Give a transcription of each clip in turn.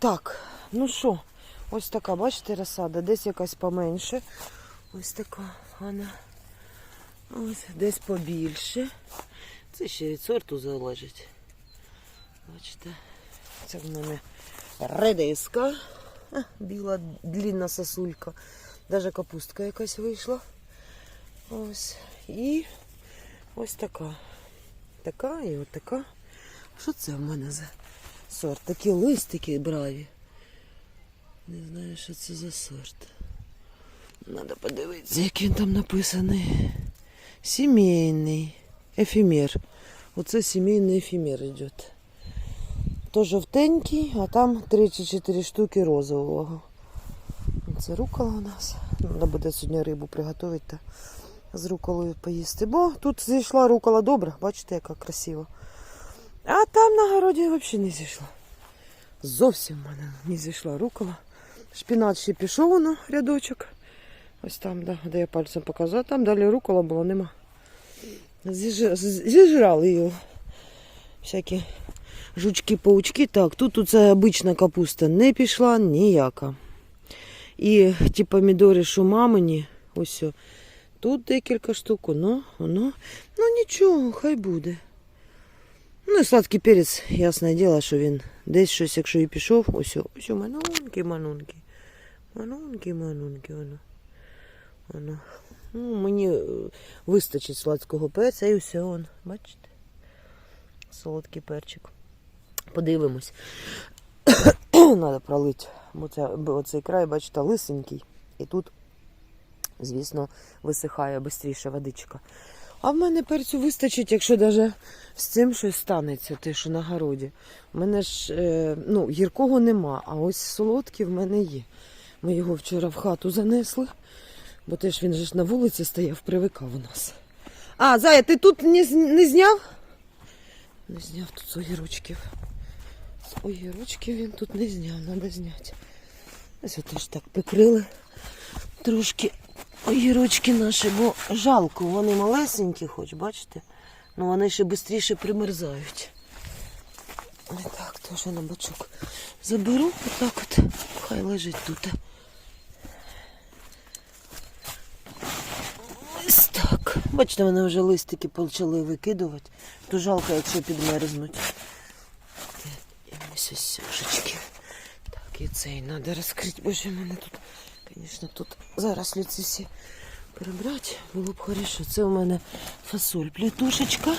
Так, ну що, ось така, бачите, розсада, десь якась поменше. Ось така вона. Ось десь побільше. Це ще від сорту залежить. Бачите, це в мене редиска. Біла длінна сосулька. Даже капустка якась вийшла. Ось. І ось така. Така і от. Що це в мене за сорт? Такі листики браві. Не знаю, що це за сорт. Надо подивитися, як він там написаний. Сімейний. Ефемер. Оце сімейний ефемер йде. То жовтенький, а там 3 чи 4 штуки розового. Це рукола у нас. Треба буде сьогодні рибу приготувати та з руколою поїсти. Бо тут зійшла рукола добра, бачите, яка красива. А там на городі взагалі не зійшла. Зовсім в мене не зійшла рукола. Шпінат ще пішов воно, рядочок. Ось там, да, де я пальцем показала, там далі рукола була, нема. Зіж- Зіжрали його. Всякі жучки-паучки. Так, тут оце обична капуста не пішла ніяка. І ті помідори, що мамині, ось. Тут декілька штук, воно, воно. Ну нічого, хай буде. Ну і сладкий перець, ясне діло, що він десь щось, якщо і пішов, ось, ось манунки, манунки. Манунки, манунки, воно. воно. Ну, мені е, вистачить сладкого перця і все, он, бачите? Солодкий перчик. Подивимось. Треба пролити. Бо це, бо край, бачите, лисенький. І тут, звісно, висихає швидше водичка. А в мене перцю вистачить, якщо навіть з цим щось станеться, те, що на городі. У мене ж е, ну, гіркого нема, а ось солодкий в мене є. Ми його вчора в хату занесли, бо теж він же ж на вулиці стояв, привикав у нас. А, Зая, ти тут не, не зняв? Не зняв тут з огірочків. З огірочків він тут не зняв, треба зняти. Ось теж так прикрили трошки огірочки наші, бо жалко, вони малесенькі, хоч, бачите? Ну вони ще швидше примерзають. Ось так, теж на бочок заберу, отак от, хай лежить тут. Ось так. Бачите, вони вже листики почали викидувати. То жалко, якщо підмерзнуть. І ось ось сушечки. Так, і цей треба розкрити. Боже, в мене тут, звісно, тут зараз ці всі перебрати. Було б хорошо. Це у мене фасоль плітушечка.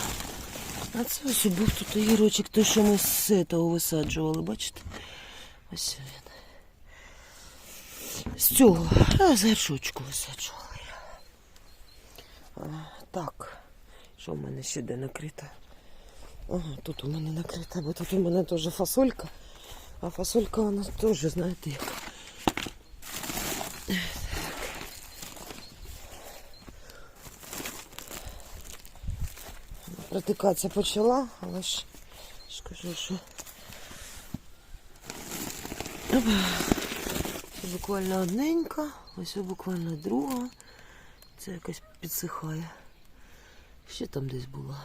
А це ось був тут огірочок, той, що ми з цього висаджували, бачите? Ось він. З цього, а висаджували. А, так, що в мене ще де накрита? Ага, тут у мене накрита, бо тут у мене теж фасолька. А фасолька вона теж, знаєте, як. Протикатися почала, але ж, ж кажу, що. Буквально одненька, ось буквально друга. Це якось підсихає. Ще там десь була.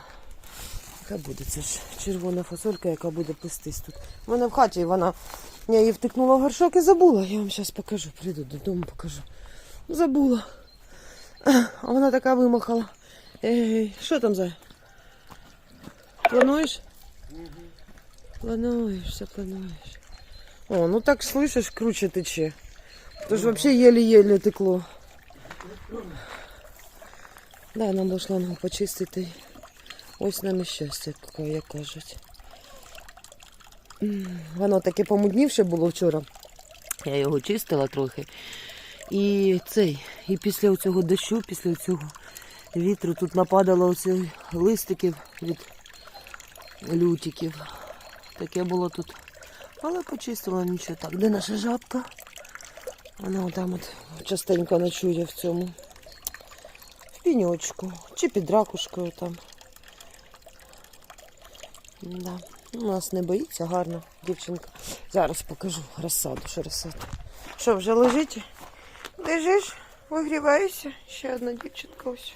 Яка буде? Це ж червона фасолька, яка буде пестись тут. У мене в хаті вона. Я її втикнула в горшок і забула. Я вам зараз покажу. Прийду додому, покажу. Забула. А вона така вимахала. Ей, що там за? Плануєш? Плануєш, все плануєш. О, ну так слышиш, круче тече. То ж взагалі єлі-єлі текло. Да, нам до шлангу почистити. Ось на нещастя, як кажуть. Воно таке помуднівше було вчора. Я його чистила трохи. І цей, і після цього дощу, після цього вітру тут нападало оцих листиків від лютиків. Таке було тут. Але почистила нічого так. Де наша жабка? Вона там от частенько ночує в цьому. В піньочку. Чи під ракушкою там. Да. У нас не боїться гарно, дівчинка. Зараз покажу розсаду, що розсаду. Що, вже лежить? Лежиш, вигріваєшся. Ще одна дівчинка ось.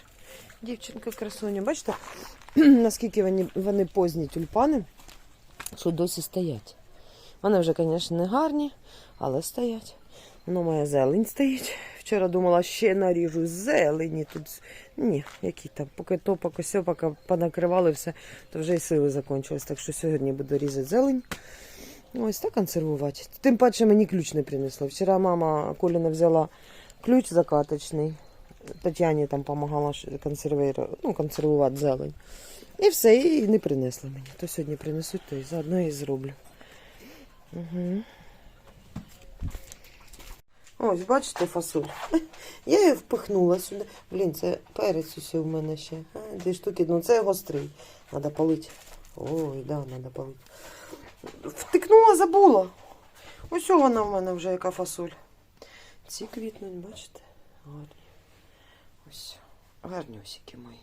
Дівчинка красуня. Бачите, наскільки вони, вони позні тюльпани, що досі стоять. Вони вже, звісно, не гарні, але стоять. Воно моя зелень стоїть. Вчора думала, ще наріжу зелені. Тут ні, які там, поки то, поки сьо, поки понакривали все, то вже і сили закінчились. Так що сьогодні буду різати зелень. Ось так консервувати. Тим паче мені ключ не принесли. Вчора мама Коліна взяла ключ закаточний. Тетяні там допомагала ну, консервувати зелень. І все, і не принесли мені. То сьогодні принесуть, то і заодно і зроблю. Угу. Ось, бачите, фасоль. Я її впихнула сюди. Блін, це перець усе в мене ще. А, Дві штуки, ну це гострий. Треба палити. Ой, да, треба палити. Втикнула, забула. Ось вона в мене вже яка фасоль. Ці квітнуть, бачите? Гарні. Ось. Гарнюсики мої.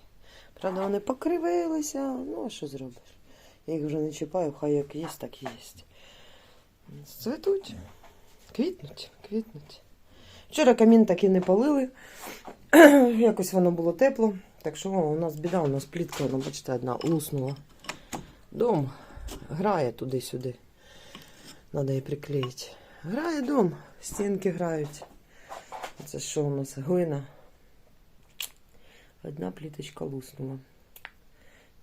Правда, вони покривилися. Ну, а що зробиш? Я їх вже не чіпаю, хай як є, так і є. Цвітуть. Квітнуть, квітнуть. Вчора камін так і не палили. Якось воно було тепло. Так що о, у нас біда, у нас плітка, ну, бачите, одна луснула. Дом грає туди-сюди. Треба її приклеїти. Грає дом, стінки грають. Це що у нас? Глина. Одна пліточка луснула.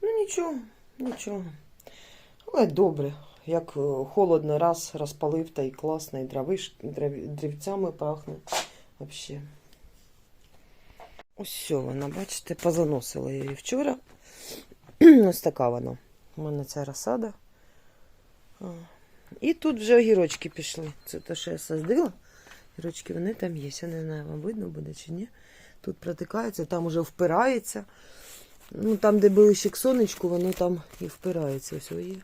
Ну нічого, нічого. Але добре. Як е, холодно раз розпалив, та й класно, і дровиш, дров- дрівцями пахне. Вообще. Ось вона, бачите, позаносила її вчора. Ось така вона. У мене ця розсада. І тут вже огірочки пішли. Це те, що я садила. Огірочки вони там є. Я не знаю, вам видно буде чи ні. Тут протикається, там уже впирається. Ну, там, де ближче к сонечку, воно там і впирається. Ось є.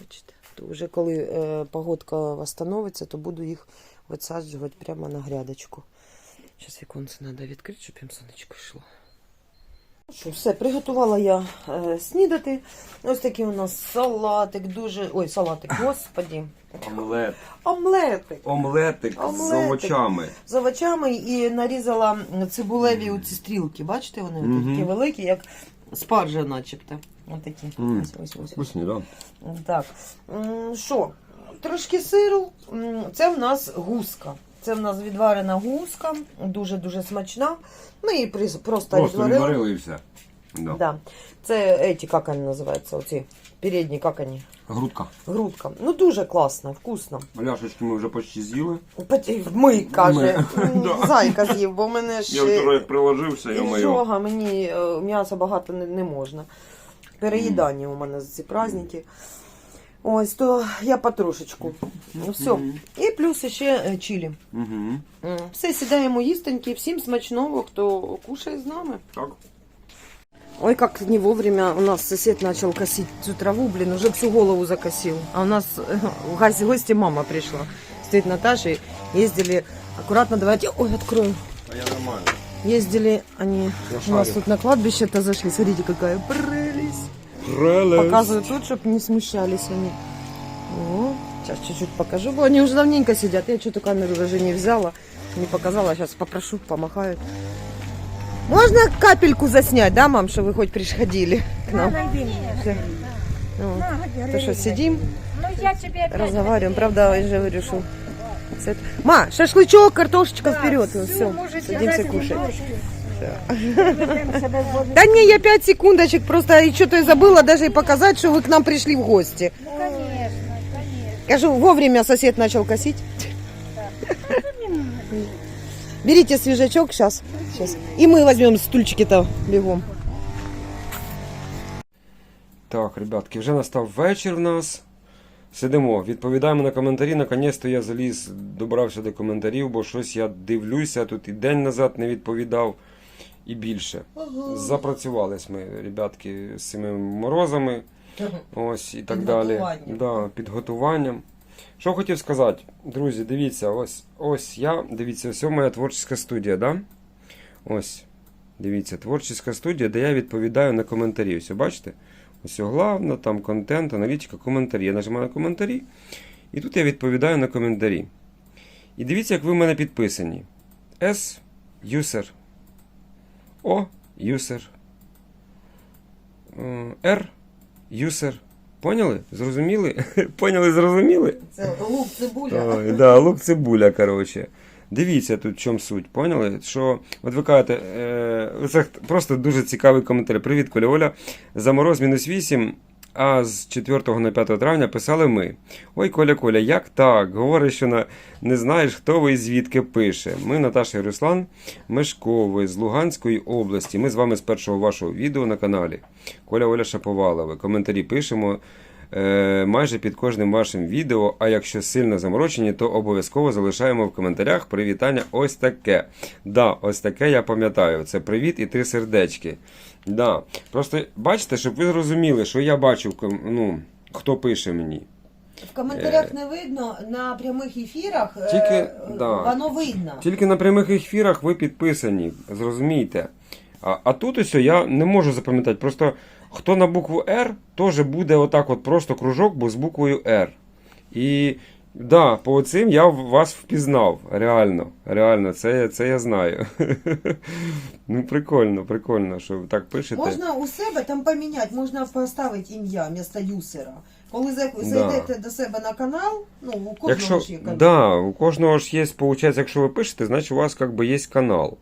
Бачите. То вже коли е, погодка восстановиться, то буду їх висаджувати прямо на грядочку. Зараз віконце треба відкрити, щоб їм сонечко йшло. Що, все, приготувала я е, снідати. Ось такий у нас салатик, дуже. Ой, салатик, господі. Омлет. Омлетик. Омлетик, з Омлетик. овочами. З овочами і нарізала цибулеві оці стрілки. Бачите, вони Мгм. такі великі, як спаржа, начебто. Отакі. Мгм. Ось, ось, ось. Вкусні, да? Так. М, Що? Трошки сиру. М, Це в нас гуска. Це в нас відварена гуска, дуже-дуже смачна. Ми її прис- просто, Просто відварили. відварили і все. Да. Да. Це еті, як вони називаються, оці передні, як вони? Грудка. Грудка. Ну дуже класно, вкусно. Ляшечки ми вже почти з'їли. Пот- Ми, каже, Ми. М, Да. зайка з'їв, бо мене ж Я вчора як приложився, я маю. Ізжога, мені е, м'яса багато не, не можна. Переїдання у мене за ці праздники. Ось, то я потрошечку. Ну, все. Мгм. І плюс ще е, чилі. Угу. М, Все, сідаємо їстеньки. Всім смачного, хто кушає з нами. Так. Ой, как не вовремя у нас сосед начал косить цю траву, блин, уже всю голову закосил. А у нас э, в гости, гости мама пришла. Стоит Наташа, и ездили, аккуратно давайте, ой, открою. А я нормально. Ездили они Я у нас шарю. тут на кладбище-то зашли. Смотрите, какая прелесть. Прелесть. Показываю тут, чтобы не смущались они. О, сейчас чуть-чуть покажу. Они уже давненько сидят. Я что-то камеру даже не взяла, не показала. Сейчас попрошу, помахают. Можно капельку заснять, да, мам, что вы хоть приходили к нам? Всё. Ну, то что, сидим, Ну, разговариваем. Правда, я же говорю, что... Ма, шашлычок, картошечка вперед. Все, садимся кушать. Да не, я 5 секундочек, просто и что-то я забыла даже и показать, что вы к нам пришли в гости. Ну, конечно, конечно. Скажу, вовремя сосед начал косить. Берите свежачок сейчас. сейчас. И мы возьмем стульчики-то бегом. Так, ребятки, вже настав вечір в нас. Сидимо, відповідаємо на коментарі. Наконець-то я заліз, добрався до коментарів, бо щось я дивлюся, тут і день назад не відповідав, і більше. Запрацювались ми, ребятки, з цими морозами. Ось і так далі. Да, підготуванням. Що хотів сказати, друзі, дивіться, ось ось я, дивіться, ось моя творча студія, да? Ось. Дивіться, творча студія, де я відповідаю на коментарі. Ось, бачите? Ось головне, там контент, аналітика, коментарі. Я нажимаю на коментарі. І тут я відповідаю на коментарі. І дивіться, як ви в мене підписані. S user. O user. R user. Поняли? Зрозуміли? Поняли, зрозуміли? Це лук, цибуля. Так, да, лук цибуля, коротше. Дивіться тут в чому суть, поняли? Що, от ви кажете, е, це просто дуже цікавий коментар. Привіт, Коля Оля. Замороз мінус 8, а з 4 на 5 травня писали ми. Ой, Коля Коля, як так? Говориш, що на... не знаєш, хто ви і звідки пише. Ми, Наташа і Руслан Мешкови з Луганської області. Ми з вами з першого вашого відео на каналі. Коля Оля Шаповалова. Коментарі пишемо е, майже під кожним вашим відео. А якщо сильно заморочені, то обов'язково залишаємо в коментарях привітання ось таке. Да, ось таке я пам'ятаю. Це привіт і три сердечки. Да. Просто бачите, щоб ви зрозуміли, що я бачу, ну, хто пише мені. В коментарях не видно, на прямих ефірах е, Тільки, е, да. воно видно. Тільки на прямих ефірах ви підписані, зрозумійте. А, а тут ось я не можу запам'ятати. Просто хто на букву Р, теж буде отак от просто кружок, бо з буквою Р. І да, по цим я вас впізнав. Реально. Реально, це, це я знаю. ну, прикольно, прикольно, що ви так пишете. Можна у себе там поміняти, можна поставити ім'я вместо юсера. Коли за- Да. зайдете до себе на канал, ну у кожного Якщо, ж є канал. да, у кожного ж є, виходить, якщо ви пишете, значить у вас як би є канал.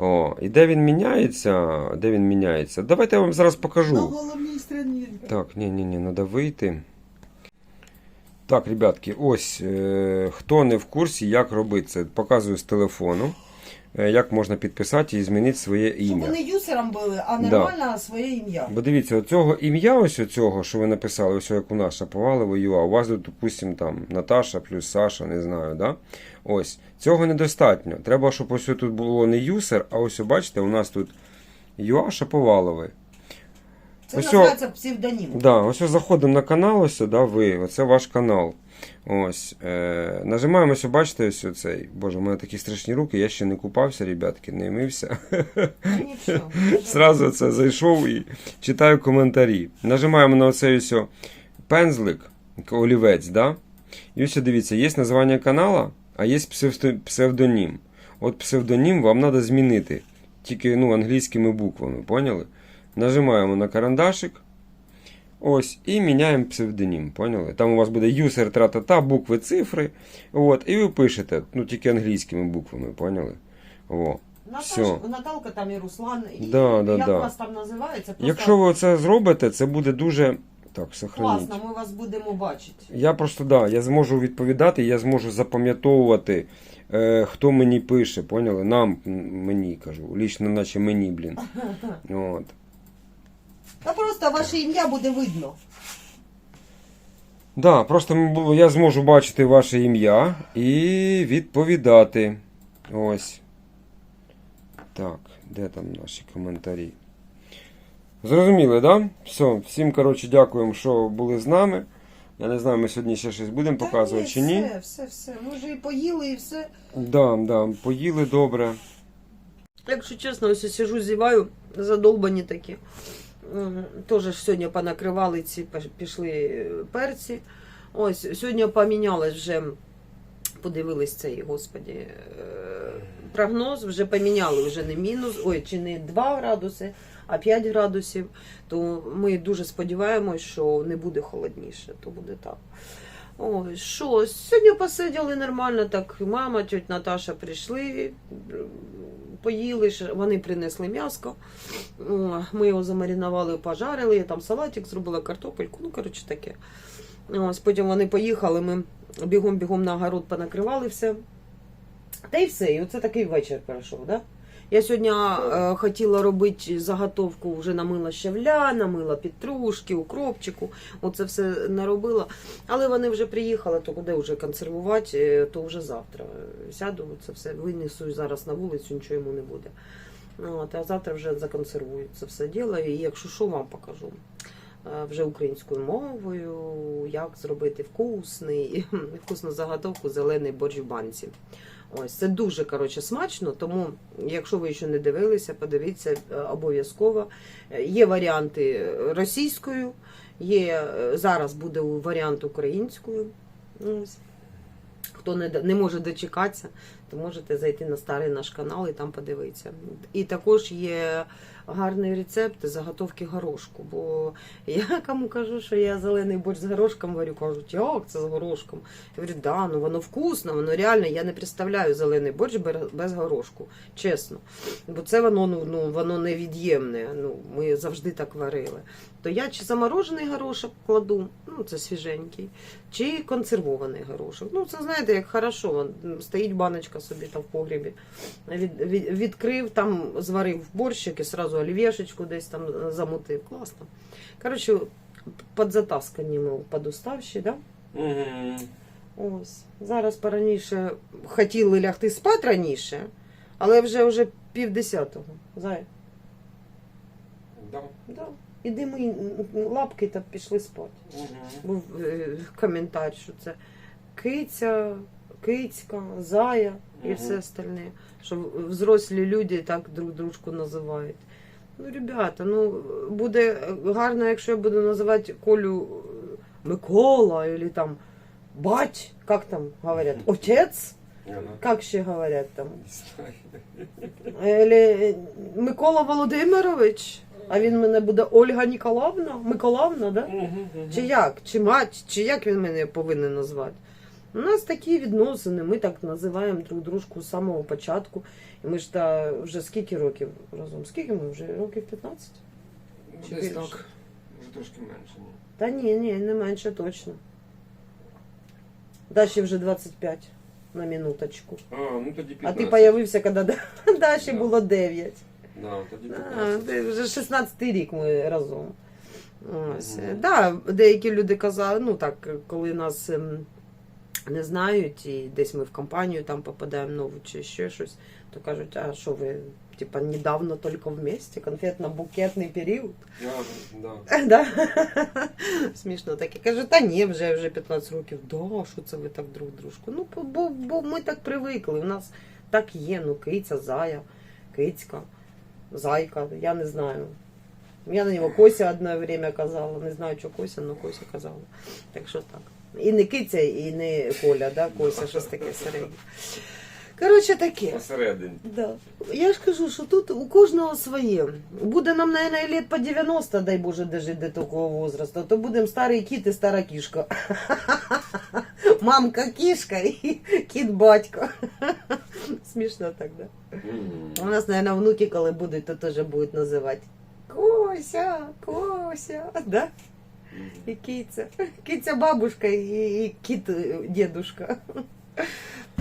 О, і де він міняється? Де він міняється? Давайте я вам зараз покажу. На головній страні. Так, ні, ні, ні, треба вийти. Так, ребятки, ось е, хто не в курсі, як робити це, показую з телефону, як можна підписати і змінити своє Щоб ім'я. вони юсером були, а Да. нормально своє ім'я. Бо дивіться, оцього ім'я, ось оцього, що ви написали, ось як у нас Шаповалова ЮА, у вас тут, допустим, там Наташа плюс Саша, не знаю, да? Ось. Цього недостатньо. Треба, щоб ось тут було не юсер, а ось, бачите, у нас тут ЮА Шаповаловий. Це Ось називається псевдонім. Да, ось заходимо на канал, ось, да, ви, оце ваш канал. Ось. Е, нажимаємо, ось, бачите, ось цей. Боже, у мене такі страшні руки, я ще не купався, ребятки, не мився. Ну, нічого. Зразу це зайшов і читаю коментарі. Нажимаємо на оцей ось пензлик, олівець, да? І ось дивіться, є названня канала, а є псевдонім. От псевдонім вам треба змінити. Тільки ну, англійськими буквами, поняли? Нажимаємо на карандашик. Ось, і міняємо псевдонім, поняли? Там у вас буде user тра-та-та, букви, цифри. От, і ви пишете, ну тільки англійськими буквами, поняли? О. Наташа, Всьо. Наталка там і Руслан. І, Да, да, як да. вас там називається? Просто Якщо ви це зробите, це буде дуже. Так, сохраніть. класно, ми вас будемо бачити. Я просто да, я зможу відповідати, я зможу запам'ятовувати, е, хто мені пише, поняли? Нам, мені кажу, лічно наче мені, блін. От. Та просто ваше ім'я буде видно. Да, просто я зможу бачити ваше ім'я і відповідати. Ось. Так, де там наші коментарі? Зрозуміли, да? Все, всім, коротше, дякуємо, що були з нами. Я не знаю, ми сьогодні ще щось будемо показувати Та чи ні. Все, все, все. Ми вже і поїли, і все. Да, да, поїли добре. Якщо чесно, ось я сижу, зіваю, задолбані такі. Теж сьогодні понакривали ці пішли е, перці. Ось сьогодні помінялось вже, подивились цей, господі, е, прогноз, вже поміняли вже не мінус, ой, чи не 2 градуси, а 5 градусів. То ми дуже сподіваємось, що не буде холодніше, то буде так. Ой, що, сьогодні посиділи нормально, так мама, тьоть Наташа прийшли, поїли, вони принесли м'яско. Ми його замарінували, пожарили, я там салатик зробила, картопельку, ну, коротше таке. Ось, потім вони поїхали, ми бігом-бігом на огород понакривали все. Та й все, і оце такий вечір пройшов, да? Я сьогодні е, хотіла робити заготовку, вже намила щавля, намила петрушки, укропчику, оце все наробила. Але вони вже приїхали, то куди вже консервувати, е, то вже завтра. Сяду, це все винесу зараз на вулицю, нічого йому не буде. От, а завтра вже законсервую це все діло. І якщо що, вам покажу. Е, Вже українською мовою, як зробити вкусний, вкусну заготовку зелений борщ в банці. Ось це дуже коротше смачно. Тому, якщо ви ще не дивилися, подивіться е, обов'язково. Е, Є варіанти російською, є е, зараз буде варіант українською. Ось. Хто не, не може дочекатися, то можете зайти на старий наш канал і там подивитися. І також є гарний рецепт заготовки горошку. Бо я кому кажу, що я зелений борщ з горошком варю, кажуть, як це з горошком? Я говорю, да, ну воно вкусно, воно реально, я не представляю зелений борщ без горошку, чесно. Бо це воно, ну, ну, воно невід'ємне. Ну, ми завжди так варили. То я чи заморожений горошок кладу, ну це свіженький, чи консервований горошок. Ну, це знаєте, як хорошо. Стоїть баночка собі там в погрібі. Від, від, відкрив, там зварив борщик і сразу олів'єшечку десь там замутив. Класно. Коротше, під затасканнями подуставші, да? Угу. Ось. Зараз пораніше хотіли лягти спати раніше, але вже вже пів десятого. Зай. Да. Да. Іди ми лапки та пішли спати. Угу. Був е, коментар, що це киця, кицька, зая і все остальне. Що взрослі люди так друг дружку називають. Ну, ребята, ну буде гарно, якщо я буду називати Колю е, Микола, або там бать, як там говорять, отець, як ще говорять там. Или Микола Володимирович, а він мене буде Ольга Ніколаївна, Миколаївна, да? Чи як? Чи мать, чи як він мене повинен назвати? У нас такі відносини, ми так називаємо друг дружку з самого початку. І ми ж та вже скільки років разом? Скільки ми вже? Років 15? Чи Десь більше? так. Вже трошки менше. ні. Та ні, ні, не менше точно. Даші вже 25 на минуточку. А, ну тоді 15. А ти появився, коли Да- Даші Да. було 9. Да, тоді А, 15. ти вже 16 рік ми разом. Ось. Мгм. Да, деякі люди казали, ну так, коли нас ем, не знають, і десь ми в компанію там попадаємо нову чи ще щось, то кажуть, а що ви, типа, недавно тільки вместе, конфетно-букетний період. Да. Да? Смішно таке. Кажу, та ні, вже, вже 15 років. Да, що це ви так друг дружку? Ну, бо- бо, бо ми так привикли. У нас так є, ну, киця, зая, кицька, зайка, я не знаю. Я на нього Кося одне время казала, не знаю, що Кося, але Кося казала. Так що так. І не киця, і не Коля, да? Кося, щось таке середнє. Коротше, таке. Посередині. Да. Я ж кажу, що тут у кожного своє. Буде нам, наверное, лет по 90, дай Боже, дожити до такого возрасту, то будемо старий кіт і стара кішка. Мамка кішка і кіт батько. Смішно так, да? У нас, наверное, внуки, коли будуть, то теж будуть називати Кося, Кося, да? І киця. Киця бабушка і, і кіт е, дедушка.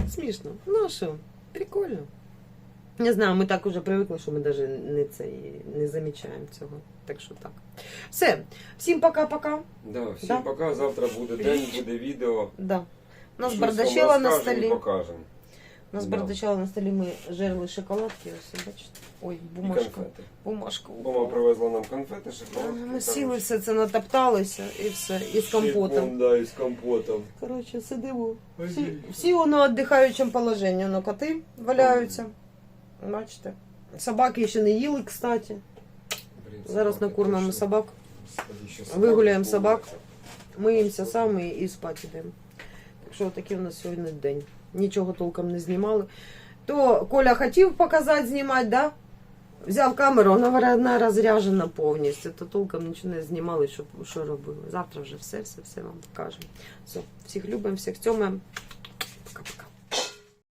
Смішно. Ну що, прикольно. Не знаю, ми так уже привикли, що ми навіть не, це, не замічаємо цього. Так що так. Все. Всім пока-пока. Да, всім Да. пока. Завтра буде день, буде відео. Да. У нас бардачела на столі. У нас Да. бардачела на столі ми жерли шоколадки. Ось, бачите. Ой, І бумажка. конфети. Бумажка. Мама привезла нам конфети, шоколадки. Ми сіли все це натопталися і все, і з компотом. Да, і з компотом. Коротше, сидимо. Всі, всі воно віддихаючому положенні. Ну, коти валяються. Бачите. Собаки ще не їли, кстати. Блін, Зараз собаки накормимо точно. собак, ще собаки вигуляємо собак, миємося самі і спати йдемо. Так що такий у нас сьогодні день. Нічого толком не знімали. То Коля хотів показати, знімати, да? Взяв камеру, вона розряжена повністю, то толком нічого не знімали, що, що робили. Завтра вже все, все, все вам покажемо. Все, всіх любимо, всіх цьомаємо.